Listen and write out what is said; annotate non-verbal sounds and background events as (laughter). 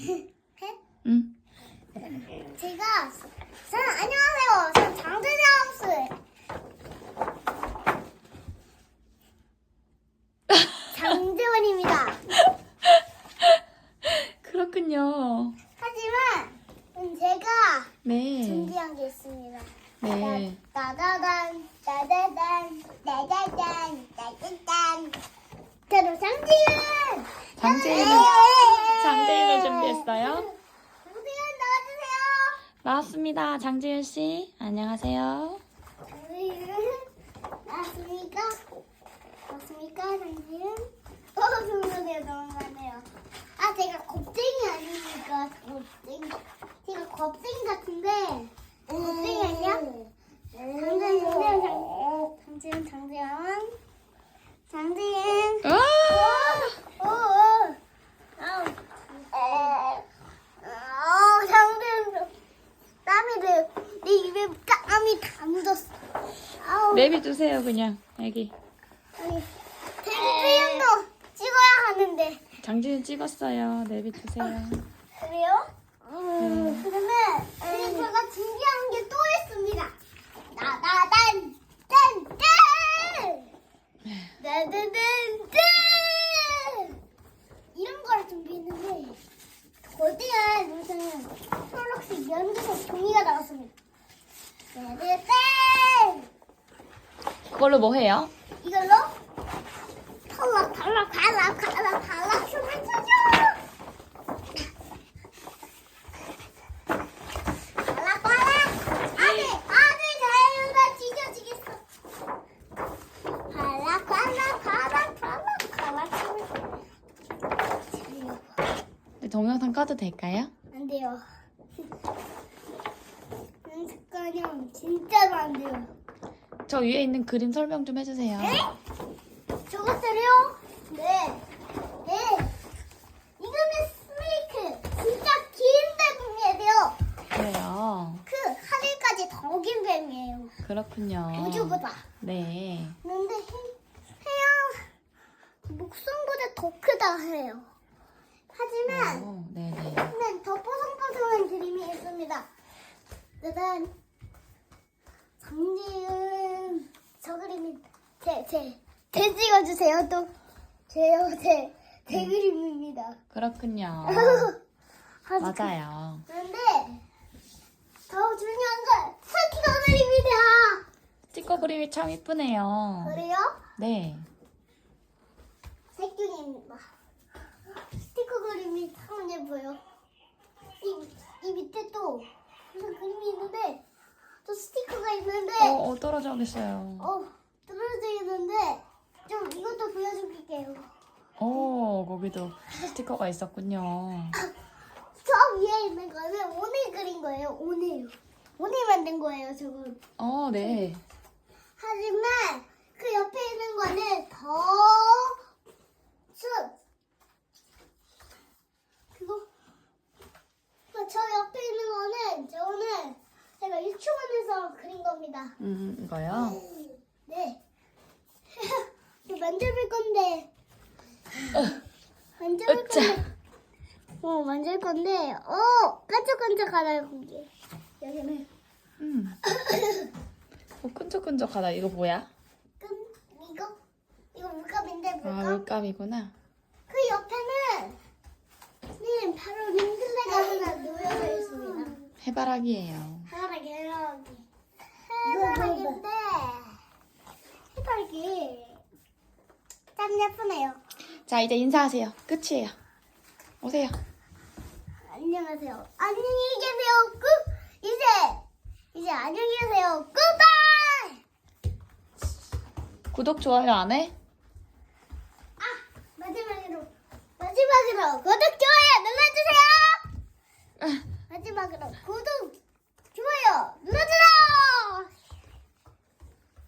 응. 제가 전 안녕하세요. 전 장대장스 장재원입니다. (laughs) 그렇군요. 하지만 음, 제가 네. 준비한 게 있습니다. 네. 따다단 따다단 따다단 따다단 저는 장재윤을 장재윤 장지은 나와주세요. 나왔습니다. 장재윤 씨. 안녕하세요. 나왔습니까? 나왔습니까 장지은? 어 좋네요 너무하네요. 아 제가 겁쟁이 아닙니까? 겁쟁이 제가 겁쟁이 같은데 겁쟁이 아니야? 장지은 장지은 장지은 장지은 장지은 아! 어, 어. 아우. 어, 장군. 땀이 내, 내 입에 땀이 다 묻었어. 아우. 내비 두세요, 그냥. 여기. 아니, 대표연도 찍어야 하는데. 장재윤 찍었어요. 내비 두세요. 그래요? 음. 그러면, 그리고 제가 준비한 게 또 있습니다. 딴! 나다단, 딴! 이런 걸 준비했는데, 거대한 무슨 초록색 연두색 종이가 나왔습니다. 나다단! 그걸로 뭐 해요? 이걸로 탈락, 탈락, 탈락, 탈락, 탈락, 춤을 추죠! 탈락, 탈락! 아들, 아들 자유가 찢어지겠어. 탈락, 탈락, 탈락, 탈락, 탈락, 춤을 네, 동영상 꺼도 될까요? 안 돼요. (laughs) 연습가령 진짜로 안 돼요. 저 위에 있는 그림 설명 좀 해주세요. 네? 저것들이요? 네. 네. 이거는 스네이크. 진짜 긴 뱀이에요. 그래요. 그 하늘까지 더 긴 뱀이에요. 그렇군요. 우주보다. 네. 근데 해- 해양 목숨보다 더 크다 해요. 하지만 오, 네네. 네, 더 뽀송뽀송한 그림이 있습니다. 짜잔. 장지은 저 그림이 제, 제, 제 찍어주세요 또. 제요, 제, 제 그림입니다. 그렇군요. (laughs) 아주 어. 맞아요. 그런데 더 중요한 건 스티커 그림입니다. 스티커 그림이 참 이쁘네요. 그래요? 네. 색종입니다. 스티커 그림이 참 예뻐요. 이, 이 밑에 또 무슨 그림이 있는데 또 스티커가 있는데 어, 어 떨어져겠어요. 어, 떨어져 있는데 좀 이것도 보여줄게요. 오, 거기도 스티커가 있었군요. 저 위에 있는 거는 오늘 그린 거예요. 오늘. 오늘 만든 거예요, 저건. 어, 네. 하지만 그 옆에 있는 거는 더 수. 그거 그저 옆에 있는 거는 저는 제가 유치원에서 그린 겁니다. 음, 이거요? 만져볼 건데. (laughs) 만져볼 으쌰. 건데. 어, 만질 건데. 어, 깜짝깜짝하다 거기. 여기는. 음. 어, 끈적끈적하다. 이거 뭐야? 끔 이거 이거 물감인데 아, 물감. 물감이구나. 그 옆에는 네 바로 민들레가 하나 놓여져 있습니다. 해바라기예요. 해바라기 해바라기. 해바라기인데 해바라기 참 예쁘네요. 자, 이제 인사하세요. 끝이에요. 오세요. 안녕하세요. 안녕히 계세요. 끝. 이제 이제 안녕히 계세요. 굿바이. 구독, 좋아요 안 해? 아 마지막으로 마지막으로 구독